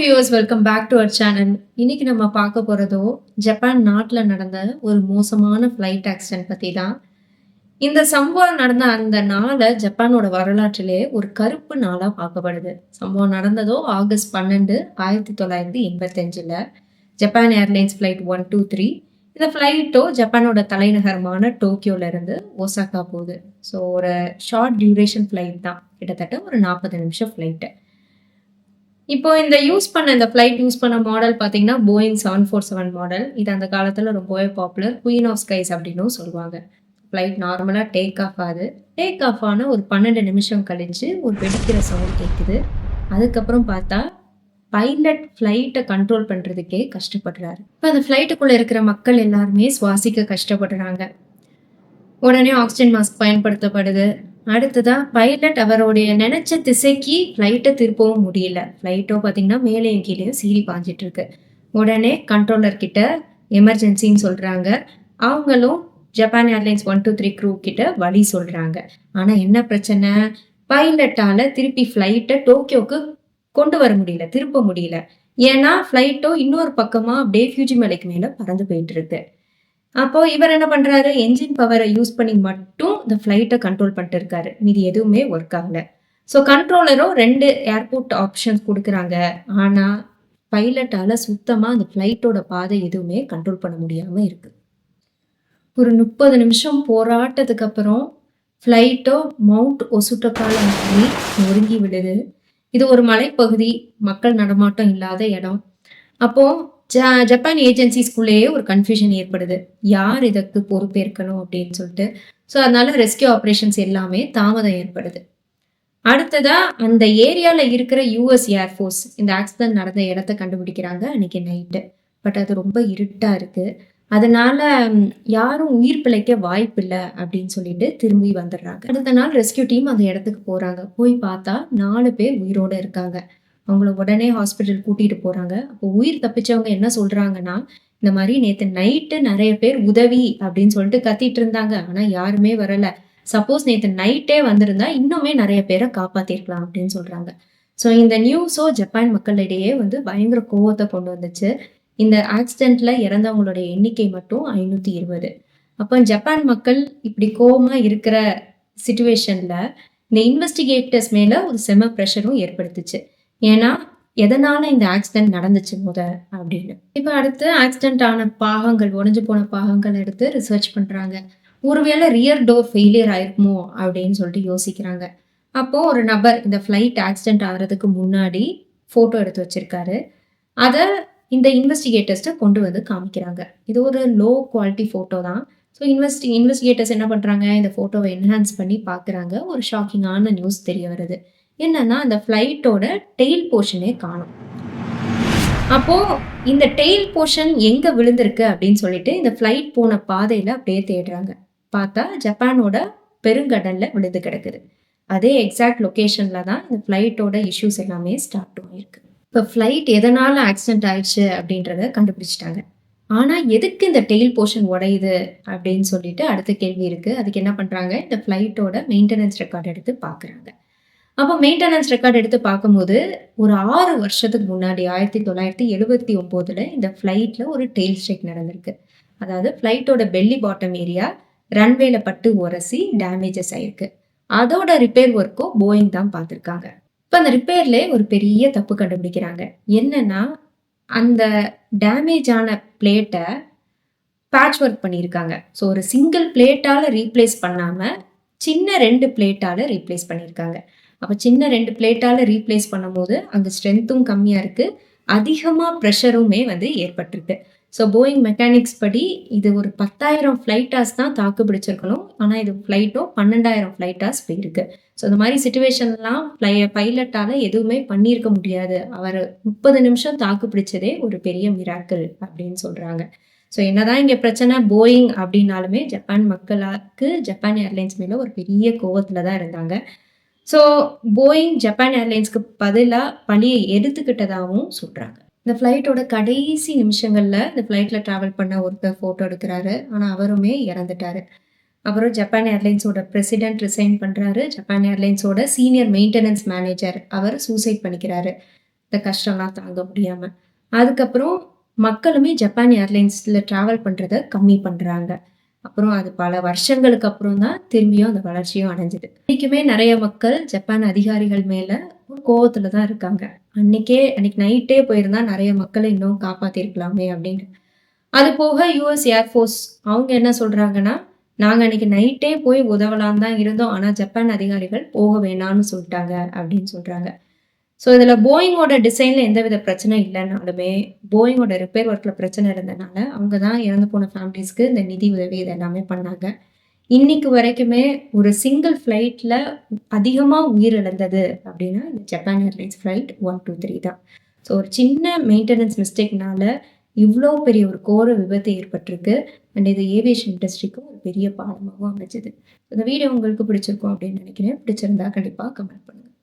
Viewers welcome back to our channel இன்னைக்கு நம்ம பார்க்க போகிறதோ ஜப்பான் நாட்டில் நடந்த ஒரு மோசமான ஃப்ளைட் ஆக்சிடென்ட் பற்றி தான் இந்த சம்பவம் நடந்த அந்த நாளை ஜப்பானோட வரலாற்றிலே ஒரு கருப்பு நாளாக பார்க்கப்படுது. சம்பவம் நடந்ததோ ஆகஸ்ட் பன்னெண்டு ஆயிரத்தி தொள்ளாயிரத்தி எண்பத்தஞ்சில் Japan airlines flight one two three இந்த ஃப்ளைட்டோ ஜப்பானோட தலைநகரமான டோக்கியோலேருந்து ஒசாக்கா போகுது. ஸோ ஒரு ஷார்ட் டியூரேஷன் ஃப்ளைட் தான். கிட்டத்தட்ட ஒரு நாற்பது நிமிஷம் ஃப்ளைட்டு இப்போ இந்த யூஸ் பண்ண இந்த ஃப்ளைட் யூஸ் பண்ண மாடல் பார்த்தீங்கன்னா Boeing seven four seven model இது அந்த காலத்தில் ரொம்பவே பாப்புலர் குயின் ஆஃப் ஸ்கைஸ் அப்படின்னும் சொல்லுவாங்க. ஃப்ளைட் நார்மலாக டேக் ஆஃப் ஆகுது. டேக் ஆஃப் ஆன ஒரு பன்னெண்டு நிமிஷம் கழிச்சு ஒரு வெடிக்கிற சவுண்ட் கேட்குது அதுக்கப்புறம் பார்த்தா பைலட் ஃப்ளைட்டை கண்ட்ரோல் பண்ணுறதுக்கே கஷ்டப்படுறாரு. இப்போ அந்த ஃப்ளைட்டுக்குள்ளே இருக்கிற மக்கள் எல்லாருமே சுவாசிக்க கஷ்டப்படுறாங்க. உடனே ஆக்சிஜன் மாஸ்க் பயன்படுத்தப்படுது. அடுத்ததாக பைலட் அவருடைய நினைச்ச திசைக்கு ஃப்ளைட்டை திருப்பவும் முடியல. ஃப்ளைட்டோ பார்த்தீங்கன்னா மேலேயும் கீழேயும் சீறி பாஞ்சிட்டு இருக்கு. உடனே கண்ட்ரோலர் கிட்ட எமர்ஜென்சின்னு சொல்கிறாங்க அவங்களும் Japan airlines one two three crew கிட்ட வழி சொல்கிறாங்க ஆனால் என்ன பிரச்சனை? பைலட்டால் திருப்பி ஃப்ளைட்டை டோக்கியோக்கு கொண்டு வர முடியல திருப்ப முடியல. ஏன்னா ஃப்ளைட்டோ இன்னொரு பக்கமாக அப்படியே ஃபியூஜி மலைக்கு மேலே பறந்து போயிட்டு இருக்கு. அப்போ இவர் என்ன பண்றாரு? என்ஜின் பவரை யூஸ் பண்ணி மட்டும் இந்த ஃப்ளைட்டை கண்ட்ரோல் பண்ணிட்டு இருக்காரு. மீதி எதுவுமே ஒர்க் ஆகல. ஸோ கண்ட்ரோலரும் ரெண்டு ஏர்போர்ட் ஆப்ஷன்ஸ் கொடுக்குறாங்க. ஆனால் பைலட்டால் சுத்தமாக அந்த ஃப்ளைட்டோட பாதை எதுவுமே கண்ட்ரோல் பண்ண முடியாமல் இருக்குது ஒரு முப்பது நிமிஷம் போராட்டத்துக்கு அப்புறம் ஃப்ளைட்டோ மவுண்ட் ஒசுட்டக்கால போய் நொறுங்கி விடுது இது ஒரு மலைப்பகுதி மக்கள் நடமாட்டம் இல்லாத இடம். அப்போது ஜப்பான் ஏஜென்சிஸ்குள்ளேயே ஒரு கன்ஃபியூஷன் ஏற்படுது. யார் இதற்கு பொறுப்பேற்கணும் அப்படின்னு சொல்லிட்டு. ஸோ அதனால ரெஸ்கியூ ஆப்ரேஷன்ஸ் எல்லாமே தாமதம் ஏற்படுது. அடுத்ததா அந்த ஏரியாவில் இருக்கிற யூஎஸ் ஏர்ஃபோர்ஸ் இந்த ஆக்சிடென்ட் நடந்த இடத்த கண்டுபிடிக்கிறாங்க அன்னைக்கு நைட்டு பட் அது ரொம்ப இருட்டாக இருக்குது அதனால யாரும் உயிர் பிழைக்க வாய்ப்பு இல்லை அப்படின்னு சொல்லிட்டு திரும்பி வந்துடுறாங்க. அடுத்த நாள் ரெஸ்கியூ டீம் அந்த இடத்துக்கு போகிறாங்க போய் பார்த்தா நாலு பேர் உயிரோட இருக்காங்க. அவங்கள உடனே ஹாஸ்பிட்டல் கூட்டிகிட்டு போகிறாங்க அப்போ உயிர் தப்பிச்சவங்க என்ன சொல்கிறாங்கன்னா இந்த மாதிரி நேற்று நைட்டு நிறைய பேர் உதவி அப்படின்னு சொல்லிட்டு கத்திட்டு இருந்தாங்க. ஆனால் யாருமே வரலை. சப்போஸ் நேற்று நைட்டே வந்திருந்தா இன்னுமே நிறைய பேரை காப்பாற்றிருக்கலாம் அப்படின்னு சொல்கிறாங்க ஸோ இந்த நியூஸோ ஜப்பான் மக்களிடையே வந்து பயங்கர கோவத்தை கொண்டு வந்துச்சு. இந்த ஆக்சிடெண்ட்ல இறந்தவங்களுடைய எண்ணிக்கை மட்டும் ஐநூற்றி இருபது. அப்போ ஜப்பான் மக்கள் இப்படி கோபமாக இருக்கிற சுச்சுவேஷனில் இந்த இன்வெஸ்டிகேட்டர்ஸ் மேலே ஒரு செம ப்ரெஷரும் ஏற்படுத்துச்சு. ஏன்னா எதனால இந்த ஆக்சிடென்ட் நடந்துச்சு முத அப்படின்னு. இப்போ அடுத்து ஆக்சிடென்ட் ஆன பாகங்கள் உடஞ்சு போன பாகங்கள் எடுத்து ரிசர்ச் பண்ணுறாங்க ஒருவேளை ரியர் டோர் ஃபெயிலியர் ஆயிருக்குமோ அப்படின்னு சொல்லிட்டு யோசிக்கிறாங்க. அப்போ ஒரு நபர் இந்த ஃப்ளைட் ஆக்சிடென்ட் ஆகிறதுக்கு முன்னாடி ஃபோட்டோ எடுத்து வச்சிருக்காரு. அதை இந்த இன்வெஸ்டிகேட்டர்ஸ்ட்ட கொண்டு வந்து காமிக்கிறாங்க. இது ஒரு லோ குவாலிட்டி ஃபோட்டோ தான். ஸோ இன்வெஸ்டி இன்வெஸ்டிகேட்டர்ஸ் என்ன பண்ணுறாங்க இந்த ஃபோட்டோவை என்ஹான்ஸ் பண்ணி பார்க்குறாங்க ஒரு ஷாக்கிங்கான நியூஸ் தெரிய வருது. என்னன்னா அந்த ஃப்ளைட்டோட டெயில் போர்ஷனே காணும். அப்போ இந்த டெயில் போர்ஷன் எங்க விழுந்திருக்கு அப்படின்னு சொல்லிட்டு இந்த ஃப்ளைட் போன பாதையில அப்படியே தேடுறாங்க. பார்த்தா ஜப்பானோட பெருங்கடல்ல விழுந்து கிடக்குது. அதே எக்ஸாக்ட் லொக்கேஷனில் தான் இந்த ஃப்ளைட்டோட இஷ்யூஸ் எல்லாமே ஸ்டார்ட் ஆகிருக்கு இப்போ ஃப்ளைட் எதனால ஆக்சிடென்ட் ஆயிடுச்சு அப்படின்றத கண்டுபிடிச்சிட்டாங்க. ஆனால் எதுக்கு இந்த டெயில் போர்ஷன் உடையுது அப்படின்னு சொல்லிட்டு அடுத்த கேள்வி இருக்குது அதுக்கு என்ன பண்ணுறாங்க இந்த ஃப்ளைட்டோட மெயின்டெனன்ஸ் ரெக்கார்ட் எடுத்து பார்க்குறாங்க அப்போ மெயின்டெனன்ஸ் ரெக்கார்ட் எடுத்து பார்க்கும்போது ஒரு ஆறு வருஷத்துக்கு முன்னாடி ஆயிரத்தி தொள்ளாயிரத்தி எழுபத்தி ஒம்போதுல இந்த ஃப்ளைட்டில் ஒரு டெய்ல் ஸ்ட்ரைக் நடந்திருக்கு. அதாவது ஃப்ளைட்டோட பெல்லி பாட்டம் ஏரியா ரன்வேல பட்டு உரசி டேமேஜஸ் ஆயிருக்கு. அதோட ரிப்பேர் ஒர்க்கும் போயிங் தான் பார்த்துருக்காங்க. இப்போ அந்த ரிப்பேர்ல ஒரு பெரிய தப்பு கண்டுபிடிக்கிறாங்க. என்னன்னா அந்த டேமேஜ் ஆன பிளேட்டை பேட்ச் ஒர்க் பண்ணியிருக்காங்க. ஸோ ஒரு சிங்கிள் பிளேட்டால ரீப்ளேஸ் பண்ணாம சின்ன ரெண்டு பிளேட்டால ரீப்ளேஸ் பண்ணியிருக்காங்க. அப்போ சின்ன ரெண்டு பிளேட்டால் ரீப்ளேஸ் பண்ணும்போது அங்கே ஸ்ட்ரென்த்தும் கம்மியாக இருக்குது அதிகமாக ப்ரெஷருமே வந்து ஏற்பட்டிருக்கு. ஸோ போயிங் மெக்கானிக்ஸ் படி இது ஒரு பத்தாயிரம் ஃப்ளைட்டாஸ் தான் தாக்கு பிடிச்சிருக்கணும். ஆனால் இது ஃப்ளைட்டோ பன்னெண்டாயிரம் ஃப்ளைட்டாஸ் போயிருக்கு. ஸோ இந்த மாதிரி சுச்சுவேஷன்லாம் ஃப்ளை பைலட்டால் எதுவுமே பண்ணியிருக்க முடியாது. அவர் முப்பது நிமிஷம் தாக்கு பிடிச்சதே ஒரு பெரிய மிராக்கிள் அப்படின்னு சொல்கிறாங்க ஸோ என்னதான் இங்கே பிரச்சனை போயிங் அப்படின்னாலுமே ஜப்பான் மக்களுக்கு ஜப்பான் ஏர்லைன்ஸ் மேலே ஒரு பெரிய கோவத்தில் தான் இருந்தாங்க. ஸோ போயிங் ஜப்பான் ஏர்லைன்ஸ்க்கு பதிலாக பணியை எடுத்துக்கிட்டதாகவும் சொல்கிறாங்க இந்த ஃப்ளைட்டோட கடைசி நிமிஷங்களில் இந்த ஃப்ளைட்டில் ட்ராவல் பண்ண ஒருத்தர் ஃபோட்டோ எடுக்கிறாரு. ஆனால் அவருமே இறந்துட்டாரு. அப்புறம் ஜப்பான் ஏர்லைன்ஸோட பிரசிடென்ட் ரிசைன் பண்ணுறாரு ஜப்பான் ஏர்லைன்ஸோட சீனியர் மெயின்டெனன்ஸ் மேனேஜர் அவர் சூசைட் பண்ணிக்கிறாரு. இந்த கஷ்டம்லாம் தாங்க முடியாமல் அதுக்கப்புறம் மக்களுமே ஜப்பான் ஏர்லைன்ஸில் ட்ராவல் பண்ணுறத கம்மி பண்ணுறாங்க அப்புறம் அது பல வருஷங்களுக்கு அப்புறம் தான் திரும்பியும் அந்த வளர்ச்சியும் அடைஞ்சது. இன்னைக்குமே நிறைய மக்கள் ஜப்பான் அதிகாரிகள் மேல ஒரு கோவத்துல தான் இருக்காங்க. அன்னைக்கே அன்னைக்கு நைட்டே போயிருந்தா நிறைய மக்களை இன்னும் காப்பாத்திருக்கலாமே அப்படின்னு. அது போக யூஎஸ் ஏர்ஃபோர்ஸ் அவங்க என்ன சொல்றாங்கன்னா, நாங்க அன்னைக்கு நைட்டே போய் உதவலான்னு தான் இருந்தோம். ஆனா ஜப்பான் அதிகாரிகள் போக வேணான்னு சொல்லிட்டாங்க அப்படின்னு சொல்றாங்க. ஸோ இதில் போயிங்கோட டிசைனில் எந்தவித பிரச்சனை இல்லைனாலுமே போயிங்கோட ரிப்பேர் ஒர்க்கில் பிரச்சனை இருந்தனால, அவங்க தான் இறந்து போன ஃபேமிலிஸ்க்கு இந்த நிதி உதவி இது எல்லாமே பண்ணாங்க. இன்னைக்கு வரைக்குமே ஒரு சிங்கிள் ஃப்ளைட்டில் அதிகமாக உயிரிழந்தது அப்படின்னா, இந்த ஜப்பான் ஏர்லைன்ஸ் ஃப்ளைட் 123 தான். ஸோ ஒரு சின்ன மெயின்டெனன்ஸ் மிஸ்டேக்னால இவ்வளோ பெரிய ஒரு கோர விபத்து ஏற்பட்டிருக்கு. அண்ட் இது ஏவியேஷன் இண்டஸ்ட்ரிக்கு ஒரு பெரிய பாடமாகவும் அமைஞ்சது. இந்த வீடியோ உங்களுக்கு பிடிச்சிருக்கும் அப்படின்னு நினைக்கிறேன். பிடிச்சிருந்தா கண்டிப்பாக கமெண்ட் பண்ணுங்கள்